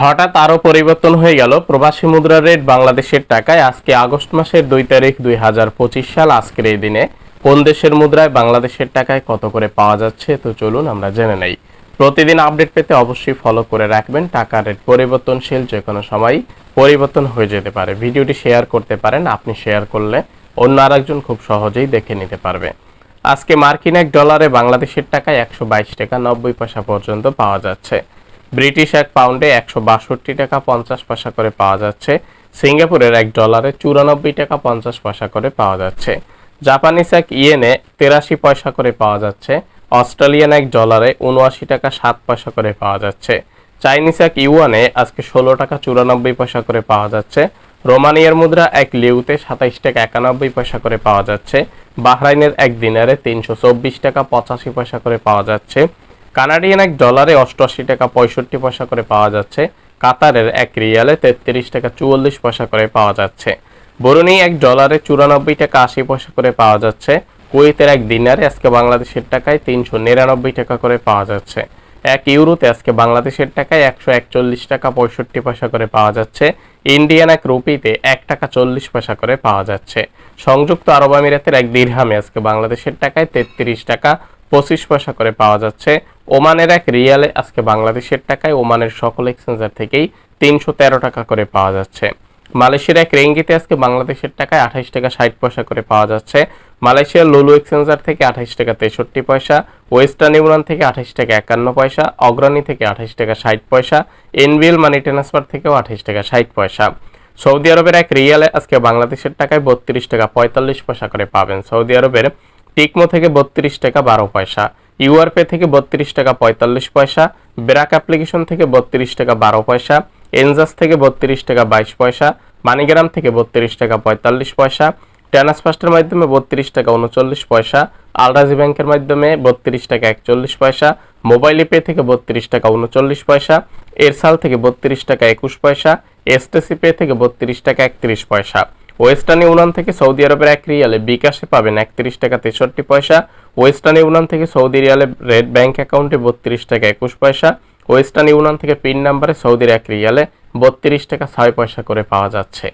হঠাৎ আরও পরিবর্তন হয়ে গেল। প্রবাসী মুদ্রার রেট বাংলাদেশের টাকায় আজকে আগস্ট মাসের দুই তারিখ দুই হাজার পঁচিশ সাল, আজকের এই দিনে। কোন দেশের মুদ্রায় বাংলাদেশের টাকায় কত করে পাওয়া যাচ্ছে, তো চলুন আমরা জেনে নেই। প্রতিদিন আপডেট পেতে অবশ্যই ফলো করে রাখবেন। টাকার রেট পরিবর্তনশীল যে কোনো সময় পরিবর্তন হয়ে যেতে পারে। ভিডিওটি শেয়ার করতে পারেন, আপনি শেয়ার করলে অন্য আরেকজন খুব সহজেই দেখে নিতে পারবে। আজকে মার্কিন এক ডলারে বাংলাদেশের টাকায় একশো বাইশ টাকা নব্বই পয়সা পর্যন্ত পাওয়া যাচ্ছে। ব্রিটিশ এক পাউন্ডে একশো বাষট্টি টাকা পঞ্চাশ পয়সা করে পাওয়া যাচ্ছে। সিঙ্গাপুরের এক ডলারে চুরানব্বই টাকা পঞ্চাশ পয়সা করে পাওয়া যাচ্ছে। জাপানিজ এক ইয়েনে তেরাশি পয়সা করে পাওয়া যাচ্ছে। অস্ট্রেলিয়ান এক ডলারে উনআশি টাকা সাত পয়সা করে পাওয়া যাচ্ছে। চাইনিজ এক ইউয়ানে আজকে ষোলো টাকা চুরানব্বই পয়সা করে পাওয়া যাচ্ছে। রোমানিয়ার মুদ্রা এক লিউতে সাতাইশ টাকা একানব্বই পয়সা করে পাওয়া যাচ্ছে। বাহরাইনের এক দিনারে তিনশো চব্বিশ টাকা পঁচাশি পয়সা করে পাওয়া যাচ্ছে। কানাডিয়ান এক ডলারে অষ্টআশি টাকা পঁয়ষট্টি পয়সা করে পাওয়া যাচ্ছে। কাতারের এক রিয়ালে তেত্রিশ টাকা চুয়াল্লিশ পয়সা করে পাওয়া যাচ্ছে। বরুণী এক ডলারে চুরানব্বই টাকা আশি পয়সা করে পাওয়া যাচ্ছে। কুয়েতের এক দিনারে আজকে বাংলাদেশের টাকায় তিনশো নিরানব্বই টাকা করে পাওয়া যাচ্ছে। এক ইউরোতে আজকে বাংলাদেশের টাকায় একশো একচল্লিশ টাকা পঁয়ষট্টি পয়সা করে পাওয়া যাচ্ছে। ইন্ডিয়ান এক রুপিতে এক টাকা চল্লিশ পয়সা করে পাওয়া যাচ্ছে। সংযুক্ত আরব আমিরাতের এক দিরহামে আজকে বাংলাদেশের টাকায় তেত্রিশ টাকা পঁচিশ পয়সা করে পাওয়া যাচ্ছে। ওমানের এক রিয়ালে আজকে বাংলাদেশের টাকায় ওমানের সকল এক্সচেঞ্জার থেকেই তিনশো তেরো টাকা করে পাওয়া যাচ্ছে। মালয়েশিয়ার এক রেঙ্গিতে আজকে বাংলাদেশের টাকায় আঠাইশ টাকা ষাট পয়সা করে পাওয়া যাচ্ছে। মালয়েশিয়ার লুলু এক্সচেঞ্জার থেকে আঠাইশ টাকা তেষট্টি পয়সা, ওয়েস্টার্ন ইউনিয়ন থেকে আঠাইশ টাকা একান্ন পয়সা, অগ্রণী থেকে আঠাইশ টাকা ষাট পয়সা, এনবিএল মানি ট্রান্সফার থেকেও আঠাইশ টাকা ষাট পয়সা। সৌদি আরবের এক রিয়ালে আজকে বাংলাদেশের টাকায় বত্রিশ টাকা পঁয়তাল্লিশ পয়সা করে পাবেন সৌদি আরবের টিকমো থেকে বত্রিশ টাকা বারো পয়সা ইউআরপে থেকে বত্রিশ টাকা পঁয়তাল্লিশ পয়সা ব্রাক অ্যাপ্লিকেশন থেকে বত্রিশ টাকা বারো পয়সা এনজাস থেকে বত্রিশ টাকা বাইশ পয়সা মানিগ্রাম থেকে বত্রিশ টাকা পঁয়তাল্লিশ পয়সা ট্রান্সফার্স্টের মাধ্যমে বত্রিশ টাকা উনচল্লিশ পয়সা আলরাজি ব্যাংকের মাধ্যমে বত্রিশ টাকা একচল্লিশ পয়সা মোবাইল পে থেকে বত্রিশ টাকা উনচল্লিশ পয়সা এরসাল থেকে বত্রিশ টাকা একুশ পয়সা এসটিসি পে থেকে বত্রিশ টাকা একত্রিশ পয়সা ওয়েস্টার্ন ইউনিয়ন থেকে সৌদি আরবের এক রিয়ালে বিকাশে পাবেন একত্রিশ টাকা তেষট্টি পয়সা। ওয়েস্টার্ন ইউনিয়ন থেকে সৌদি রিয়ালে রেড ব্যাংক অ্যাকাউন্টে বত্রিশ টাকা একুশ পয়সা। ওয়েস্টার্ন ইউনিয়ন থেকে পিন নাম্বারে সৌদির এক রিয়ালে বত্রিশ টাকা ছয় পয়সা করে পাওয়া যাচ্ছে।